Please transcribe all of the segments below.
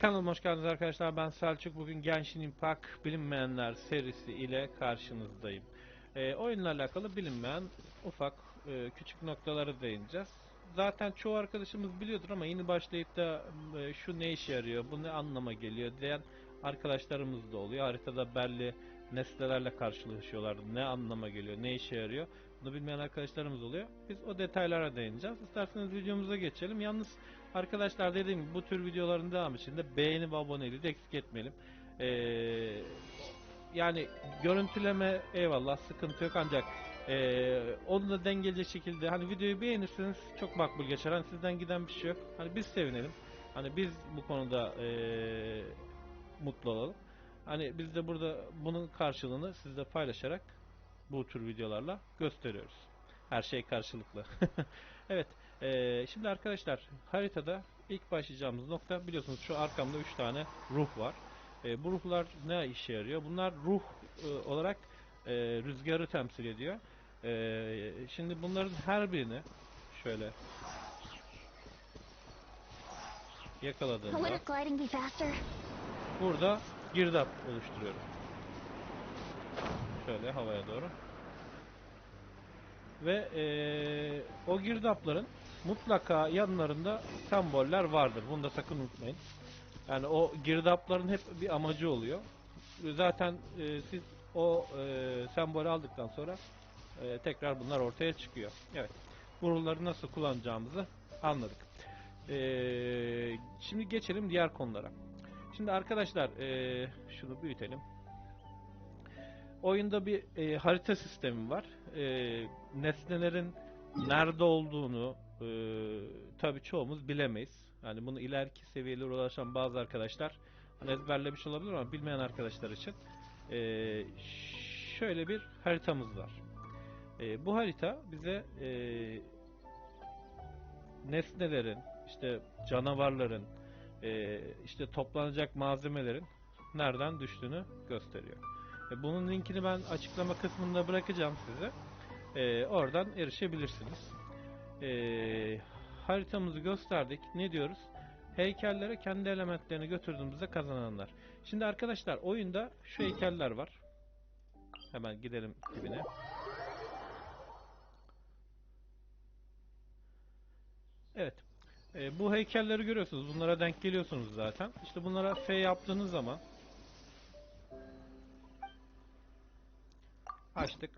Kanalıma hoş geldiniz arkadaşlar. Ben Selçuk. Bugün Genshin Impact Bilinmeyenler serisi ile karşınızdayım. Ee, oyunla alakalı bilinmeyen ufak e, küçük noktaları değineceğiz. Zaten çoğu arkadaşımız biliyordur ama yeni başlayıp da e, şu ne işe yarıyor, bu ne anlama geliyor diyen arkadaşlarımız da oluyor. Haritada belli nesnelerle karşılaşıyorlar. Ne anlama geliyor, ne işe yarıyor. Bunu bilmeyen arkadaşlarımız oluyor. Biz o detaylara değineceğiz. İsterseniz videomuza geçelim. Yalnız arkadaşlar dediğim gibi bu tür videoların devamı için de beğeni ve aboneliği de eksik etmeyelim. Ee, yani görüntüleme eyvallah sıkıntı yok ancak ee, onu da dengeleyecek şekilde hani videoyu beğenirseniz çok makbul geçer. Hani sizden giden bir şey yok. Hani biz sevinelim. Hani biz bu konuda ee, mutlu olalım. Hani biz de burada bunun karşılığını sizle paylaşarak bu tür videolarla gösteriyoruz. Her şey karşılıklı. evet. Eee, şimdi arkadaşlar haritada ilk başlayacağımız nokta biliyorsunuz şu arkamda 3 tane ruh var. Eee, bu ruhlar ne işe yarıyor? Bunlar ruh e, olarak e, rüzgarı temsil ediyor. Eee, şimdi bunların her birini şöyle yakaladığımda burada girdap oluşturuyorum. Şöyle havaya doğru. Ve eee, o girdapların mutlaka yanlarında semboller vardır. Bunu da sakın unutmayın. Yani o girdapların hep bir amacı oluyor. Zaten eee, siz o eee sembolü aldıktan sonra eee, tekrar bunlar ortaya çıkıyor. Evet. Bu ruhları nasıl kullanacağımızı anladık. Eee, şimdi geçelim diğer konulara. Şimdi arkadaşlar eee, şunu büyütelim. Oyunda bir eee, harita sistemi var. Eee, nesnelerin nerede olduğunu eee tabii çoğumuz bilemeyiz. Yani bunu ileriki seviyelere ulaşan bazı arkadaşlar hani ezberlemiş olabilir ama bilmeyen arkadaşlar için eee, şöyle bir haritamız var. Eee, bu harita bize eee, nesnelerin, işte canavarların, eee, işte toplanacak malzemelerin nereden düştüğünü gösteriyor. E, bunun linkini ben açıklama kısmında bırakacağım size. E, oradan erişebilirsiniz. E, haritamızı gösterdik. Ne diyoruz? Heykellere kendi elementlerini götürdüğümüzde kazananlar. Şimdi arkadaşlar oyunda şu heykeller var. Hemen gidelim dibine. Evet. E, bu heykelleri görüyorsunuz. Bunlara denk geliyorsunuz zaten. İşte bunlara F yaptığınız zaman açtık.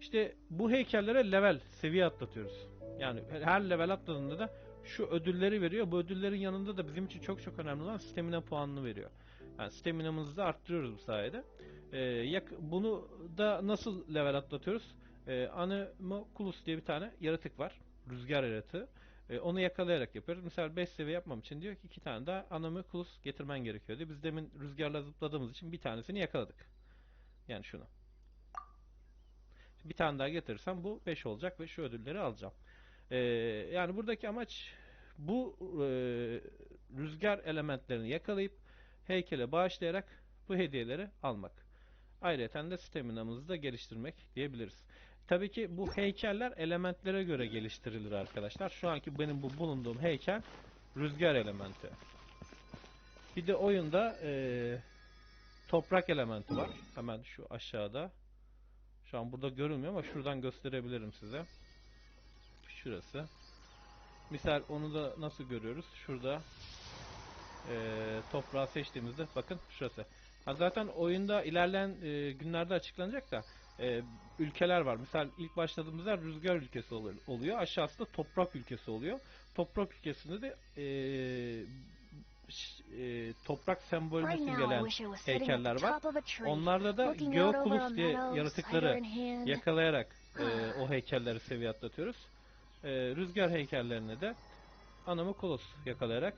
İşte bu heykellere level, seviye atlatıyoruz. Yani her level atladığında da şu ödülleri veriyor. Bu ödüllerin yanında da bizim için çok çok önemli olan stamina puanını veriyor. Yani staminamızı da arttırıyoruz bu sayede. Ee, yak- bunu da nasıl level atlatıyoruz? Ee, Anemoculus diye bir tane yaratık var. Rüzgar yaratığı. Ee, onu yakalayarak yapıyoruz. Mesela 5 seviye yapmam için diyor ki iki tane daha Anemoculus getirmen gerekiyor diyor. Biz demin rüzgarla zıpladığımız için bir tanesini yakaladık. Yani şunu. Bir tane daha getirirsem bu 5 olacak ve şu ödülleri alacağım. Ee, yani buradaki amaç bu e, rüzgar elementlerini yakalayıp heykele bağışlayarak bu hediyeleri almak. Ayrıca de staminamızı da geliştirmek diyebiliriz. Tabii ki bu heykeller elementlere göre geliştirilir arkadaşlar. Şu anki benim bu bulunduğum heykel rüzgar elementi. Bir de oyunda e, toprak elementi var. Hemen şu aşağıda. Şu an burada görünmüyor ama şuradan gösterebilirim size. Şurası. Misal onu da nasıl görüyoruz? Şurada eee toprağı seçtiğimizde bakın şurası. Ha zaten oyunda ilerleyen eee, günlerde açıklanacak da eee, ülkeler var. Misal ilk başladığımızda rüzgar ülkesi ol- oluyor. Aşağısı da toprak ülkesi oluyor. Toprak ülkesinde de eee, eee, toprak at the heykeller var. Onlarda da Geokulus diye yaratıkları yakalayarak e, o heykelleri seviye atlatıyoruz. E, rüzgar heykellerini de Anemoculus yakalayarak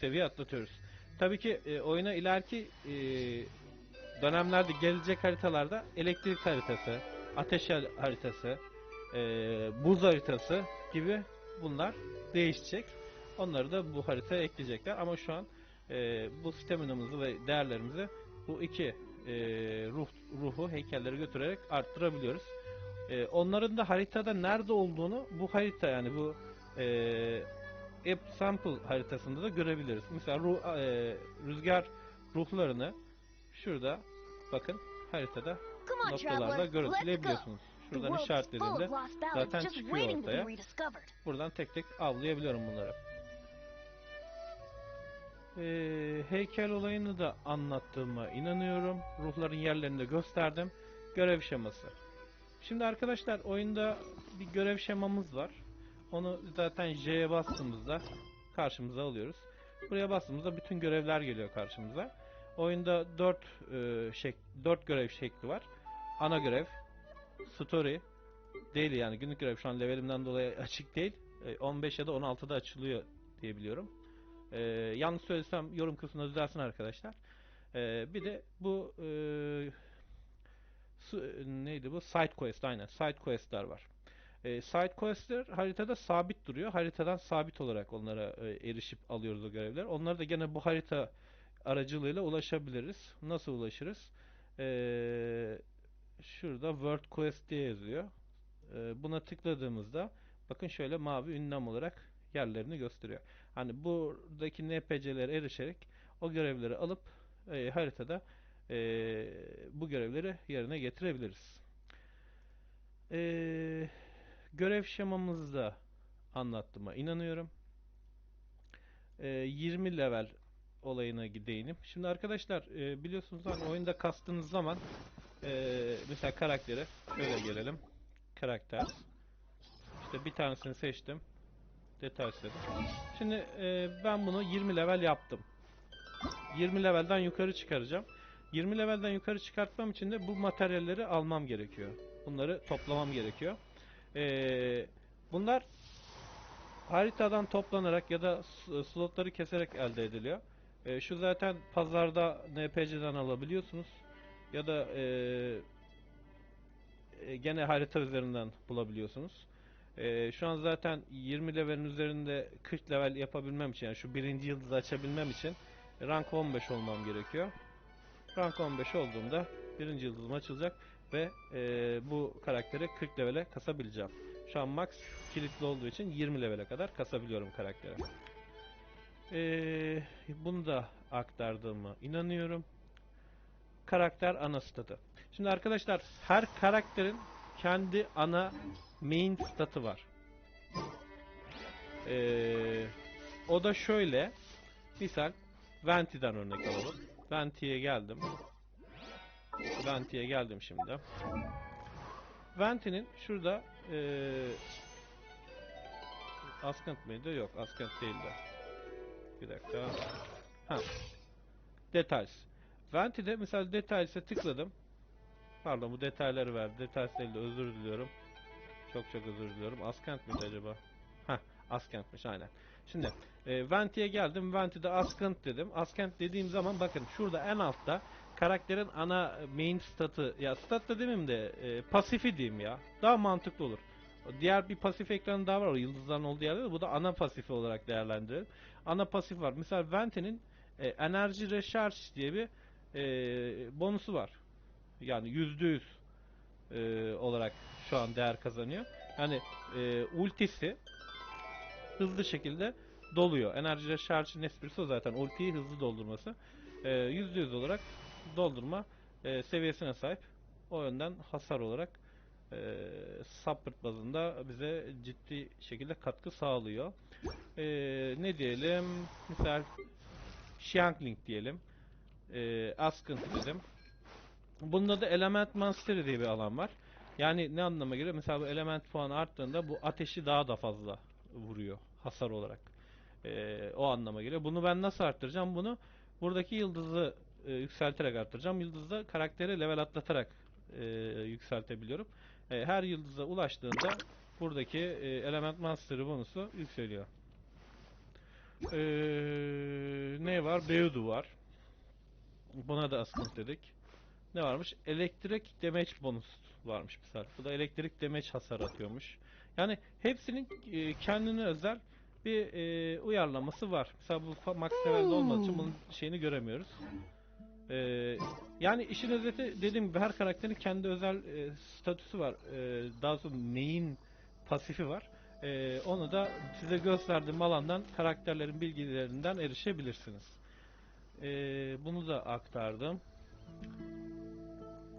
seviye atlatıyoruz. Tabii ki e, oyuna ileriki e, dönemlerde gelecek haritalarda elektrik haritası, ateş har- haritası, e, buz haritası gibi bunlar değişecek. Onları da bu haritaya ekleyecekler ama şu an e, bu staminamızı ve değerlerimizi bu iki e, ruh ruhu heykelleri götürerek arttırabiliyoruz. E, onların da haritada nerede olduğunu bu harita yani bu e, app sample haritasında da görebiliriz. Mesela ruh, e, rüzgar ruhlarını şurada bakın haritada noktalarla görüntüleyebiliyorsunuz. Şuradan ballads zaten çıkıyor ortaya. buradan tek tek avlayabiliyorum bunları. Ee, heykel olayını da anlattığıma inanıyorum. Ruhların yerlerini de gösterdim. Görev şeması. Şimdi arkadaşlar oyunda bir görev şemamız var. Onu zaten J'ye bastığımızda karşımıza alıyoruz. Buraya bastığımızda bütün görevler geliyor karşımıza. Oyunda 4 e, şek 4 görev şekli var. Ana görev, story, daily yani günlük görev şu an levelimden dolayı açık değil. E, 15 ya da 16'da açılıyor diye biliyorum. E, yanlış söylesem yorum kısmında düzelsin arkadaşlar. E, bir de bu e, su- neydi bu? Side quest aynen. Side quest'ler var. E, side quest'ler haritada sabit duruyor. Haritadan sabit olarak onlara e, erişip alıyoruz o görevler. Onlara da gene bu harita aracılığıyla ulaşabiliriz. Nasıl ulaşırız? E, şurada World Quest diye yazıyor. E, buna tıkladığımızda bakın şöyle mavi ünlem olarak yerlerini gösteriyor. Hani buradaki NPC'lere erişerek o görevleri alıp e, haritada e, bu görevleri yerine getirebiliriz. E, görev şemamızda anlattığıma inanıyorum. E, 20 level olayına gideyim. Şimdi arkadaşlar e, biliyorsunuz hani oyunda kastığınız zaman e, mesela karaktere şöyle gelelim. Karakter. İşte bir tanesini seçtim. Detay. Şimdi e, ben bunu 20 level yaptım. 20 levelden yukarı çıkaracağım. 20 levelden yukarı çıkartmam için de bu materyalleri almam gerekiyor. Bunları toplamam gerekiyor. E, bunlar haritadan toplanarak ya da slotları keserek elde ediliyor. E, şu zaten pazarda NPC'den alabiliyorsunuz. Ya da e, e, gene harita üzerinden bulabiliyorsunuz. E, şu an zaten 20 levelin üzerinde 40 level yapabilmem için yani şu birinci yıldızı açabilmem için rank 15 olmam gerekiyor. Rank 15 olduğumda birinci yıldızım açılacak ve e, bu karakteri 40 levele kasabileceğim. Şu an max kilitli olduğu için 20 levele kadar kasabiliyorum karakteri. E, bunu da aktardığıma inanıyorum. Karakter ana statı. Şimdi arkadaşlar her karakterin kendi ana main statı var. Ee, o da şöyle. Misal Venti'den örnek alalım. Venti'ye geldim. Venti'ye geldim şimdi. Venti'nin şurada ee, Askant mıydı? Yok, Askant değildi. Bir dakika. Ha. Details. Venti'de mesela Details'e tıkladım. Pardon bu detayları verdi. Details değil de özür diliyorum. Çok çok özür diliyorum. Askant mıydı acaba? Heh, Askant'mış aynen. Şimdi e, Venti'ye geldim. Venti'de Askant dedim. Askant dediğim zaman bakın şurada en altta karakterin ana main statı ya stat da demeyeyim de e, pasifi diyeyim ya. Daha mantıklı olur. Diğer bir pasif ekranı daha var o yıldızların olduğu yerde de bu da ana pasifi olarak değerlendirilir. Ana pasif var. Mesela Venti'nin e, enerji recharge diye bir e, bonusu var. Yani yüzde yüz e, olarak şu an değer kazanıyor. Yani e, ultisi hızlı şekilde doluyor. Enerji recharge'ın esprisi o zaten. Ultiyi hızlı doldurması. E, yüzde yüz olarak doldurma e, seviyesine sahip. O yönden hasar olarak e, support bazında bize ciddi şekilde katkı sağlıyor. E, ne diyelim? Misal Xiangling diyelim. E, Askant dedim. Bunda da Element Mastery diye bir alan var. Yani ne anlama geliyor? Mesela bu element puanı arttığında bu ateşi daha da fazla vuruyor hasar olarak. Ee, o anlama geliyor. Bunu ben nasıl arttıracağım? Bunu buradaki yıldızı e, yükselterek arttıracağım. Yıldızda karakteri level atlatarak e, yükseltebiliyorum. E, her yıldıza ulaştığında buradaki e, element mastery bonusu yükseliyor. Ee, ne var? Beudu var. Buna da askınt dedik. Ne varmış? Elektrik damage bonus varmış mesela. Bu da elektrik damage hasar atıyormuş. Yani hepsinin e, kendine özel bir e, uyarlaması var. Mesela bu max level'de olmadığı için bunun şeyini göremiyoruz. E, yani işin özeti dediğim gibi her karakterin kendi özel e, statüsü var. E, daha sonra main pasifi var. Ee, onu da size gösterdiğim alandan karakterlerin bilgilerinden erişebilirsiniz. Ee, bunu da aktardım.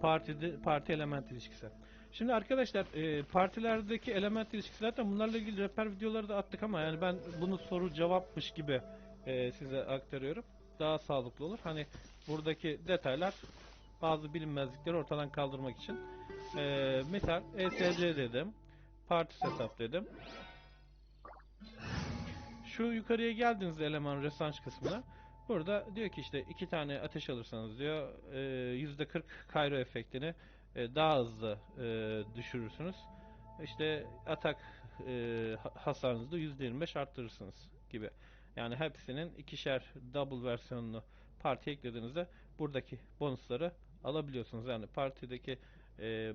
Partide, parti element ilişkisi. Şimdi arkadaşlar e, partilerdeki element ilişkisi zaten bunlarla ilgili rehber videoları da attık ama yani ben bunu soru cevapmış gibi e, size aktarıyorum. Daha sağlıklı olur. Hani buradaki detaylar bazı bilinmezlikleri ortadan kaldırmak için. E, misal ESC dedim. Parti setup dedim. Şu yukarıya geldiğinizde eleman resanç kısmına burada diyor ki işte iki tane ateş alırsanız diyor e, %40 kayro efektini e, daha hızlı e, düşürürsünüz. İşte atak ha- hasarınızı da %25 arttırırsınız gibi. Yani hepsinin ikişer double versiyonunu partiye eklediğinizde buradaki bonusları alabiliyorsunuz. Yani partideki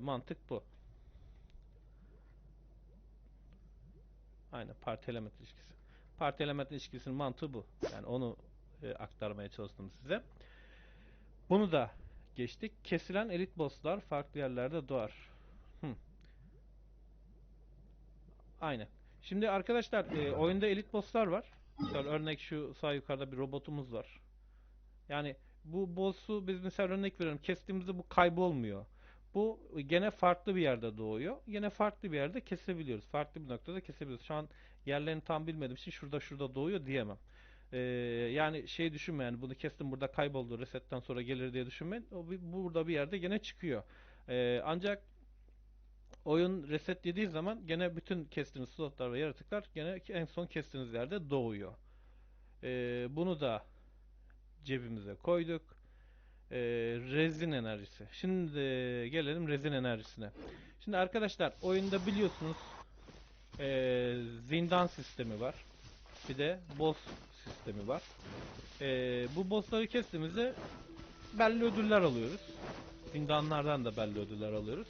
mantık bu. Aynen parti element ilişkisi. Parti element ilişkisinin mantığı bu. Yani onu e, aktarmaya çalıştım size. Bunu da geçtik. Kesilen elit bosslar farklı yerlerde doğar. Hı. Aynen. Şimdi arkadaşlar e, oyunda elit bosslar var. Mesela örnek şu sağ yukarıda bir robotumuz var. Yani bu boss'u biz mesela örnek veriyorum kestiğimizde bu kaybolmuyor. Bu gene farklı bir yerde doğuyor. Gene farklı bir yerde kesebiliyoruz. Farklı bir noktada kesebiliyoruz. Şu an yerlerini tam bilmediğim için şurada şurada doğuyor diyemem. Ee, yani şey düşünme yani bunu kestim burada kayboldu resetten sonra gelir diye düşünmeyin. O bir, burada bir yerde gene çıkıyor. Ee, ancak oyun reset yediği zaman gene bütün kestiğiniz slotlar ve yaratıklar gene en son kestiğiniz yerde doğuyor. Ee, bunu da cebimize koyduk. Ee, rezin enerjisi. Şimdi gelelim rezin enerjisine. Şimdi arkadaşlar oyunda biliyorsunuz ee, zindan sistemi var. Bir de boss sistemi var. Ee, bu bossları kestiğimizde belli ödüller alıyoruz. Zindanlardan da belli ödüller alıyoruz.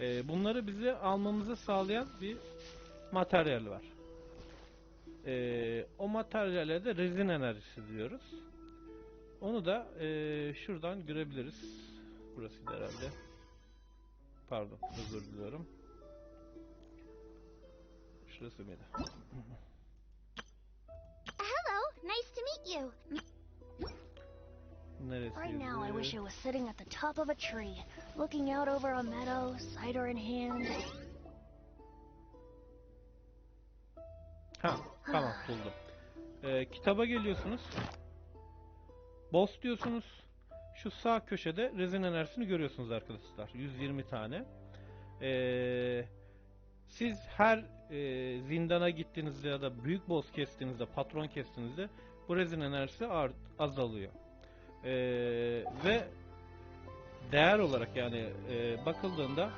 Ee, bunları bize almamızı sağlayan bir materyal var. Ee, o materyale de rezin enerjisi diyoruz. Onu da ee, şuradan görebiliriz. Burası herhalde. Pardon, özür diliyorum. Şurası mıydı? Nice to meet you. Right now, I wish I was sitting at the top of a tree, looking out over a meadow, cider in hand. Ha, tamam buldum. Ee, kitaba geliyorsunuz. Boss diyorsunuz. Şu sağ köşede rezin enerjisini görüyorsunuz arkadaşlar. 120 tane. Ee, siz her e, zindana gittiğinizde ya da büyük boss kestiğinizde, patron kestiğinizde bu rezin enerjisi art, azalıyor. Ee, ve değer olarak yani e, bakıldığında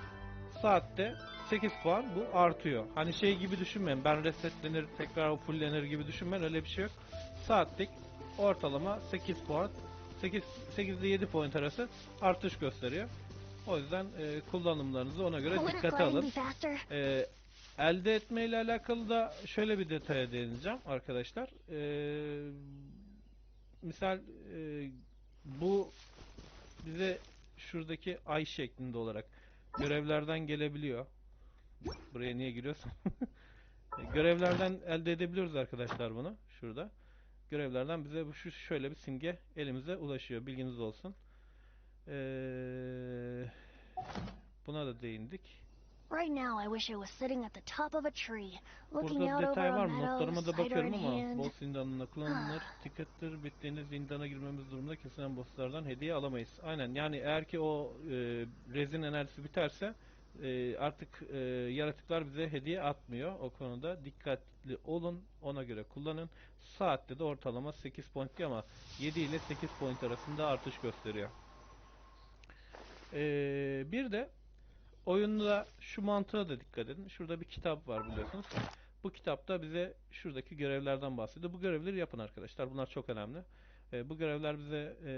saatte 8 puan bu artıyor. Hani şey gibi düşünmeyin. Ben resetlenir, tekrar fulllenir gibi düşünmeyin. Öyle bir şey yok. Saatlik ortalama 8 puan 8 8 ile 7 point arası artış gösteriyor. O yüzden e, kullanımlarınızı ona göre dikkate alın. Ee, elde etme ile alakalı da şöyle bir detaya değineceğim arkadaşlar. Ee, misal e, bu bize şuradaki ay şeklinde olarak görevlerden gelebiliyor. Buraya niye giriyorsun? görevlerden elde edebiliyoruz arkadaşlar bunu şurada. Görevlerden bize bu şu şöyle bir simge elimize ulaşıyor. Bilginiz olsun. Ee, buna da değindik. Right now, I wish I was sitting at the top of a tree, looking Burada out over detay a var mı? meadow, Notlarıma da cider in bakıyorum ama hand. boss zindanına kullanılır. Ticket'tir bittiğinde zindana girmemiz durumunda kesilen bosslardan hediye alamayız. Aynen yani eğer ki o e, rezin enerjisi biterse e, artık e, yaratıklar bize hediye atmıyor. O konuda dikkatli olun. Ona göre kullanın. Saatte de ortalama 8 point diyor ama 7 ile 8 point arasında artış gösteriyor. E, bir de oyunda şu mantığa da dikkat edin. Şurada bir kitap var biliyorsunuz. Bu kitapta bize şuradaki görevlerden bahsediyor. Bu görevleri yapın arkadaşlar. Bunlar çok önemli. E, bu görevler bize e,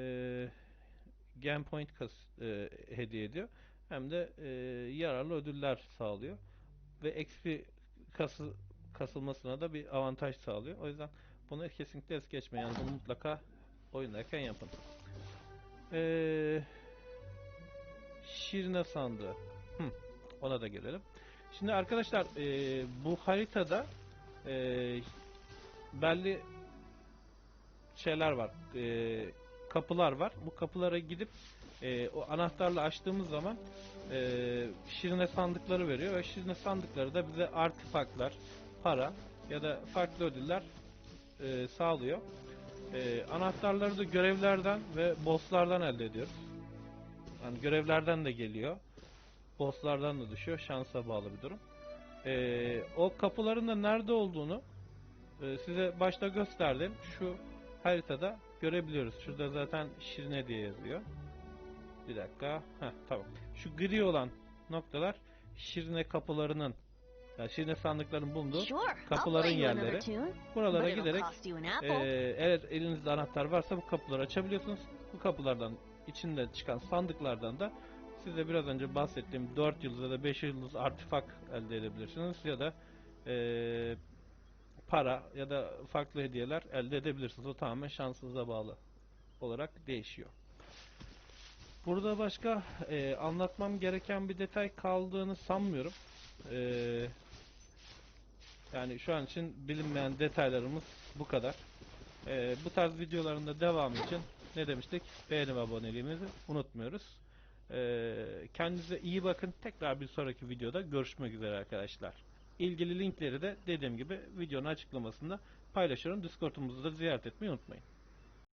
game point kas, e, hediye ediyor. Hem de e, yararlı ödüller sağlıyor. Ve XP kası, kasılmasına da bir avantaj sağlıyor. O yüzden bunu kesinlikle es geçmeyin. Yani bunu mutlaka oyundayken yapın. Eee Şirine sandığı. Ona da gelelim. Şimdi arkadaşlar e, bu haritada e, belli şeyler var. e, kapılar var. Bu kapılara gidip e, o anahtarla açtığımız zaman e, şirine sandıkları veriyor ve şirine sandıkları da bize artifaklar, para ya da farklı ödüller e, sağlıyor. E, anahtarları da görevlerden ve bosslardan elde ediyoruz. Yani görevlerden de geliyor. Bosslardan da düşüyor. Şansa bağlı bir durum. E, o kapıların da nerede olduğunu e, size başta gösterdim. Şu haritada görebiliyoruz. Şurada zaten Şirine diye yazıyor. Bir dakika. Heh, tamam. Şu gri olan noktalar Şirine kapılarının yani Şirine sandıkların bulunduğu kapıların yerleri. Buralara giderek ee, apple. eğer elinizde anahtar varsa bu kapıları açabiliyorsunuz. Bu kapılardan içinden çıkan sandıklardan da size biraz önce bahsettiğim 4 yıldız ya da 5 yıldız artifak elde edebilirsiniz ya da ee, para ya da farklı hediyeler elde edebilirsiniz. O tamamen şansınıza bağlı olarak değişiyor. Burada başka ee, anlatmam gereken bir detay kaldığını sanmıyorum. Ee, yani şu an için bilinmeyen detaylarımız bu kadar. Ee, bu tarz videoların da devamı için ne demiştik? Beğeni ve aboneliğimizi unutmuyoruz. Ee, kendinize iyi bakın. Tekrar bir sonraki videoda görüşmek üzere arkadaşlar. İlgili linkleri de dediğim gibi videonun açıklamasında paylaşıyorum. Discord'umuzu da ziyaret etmeyi unutmayın.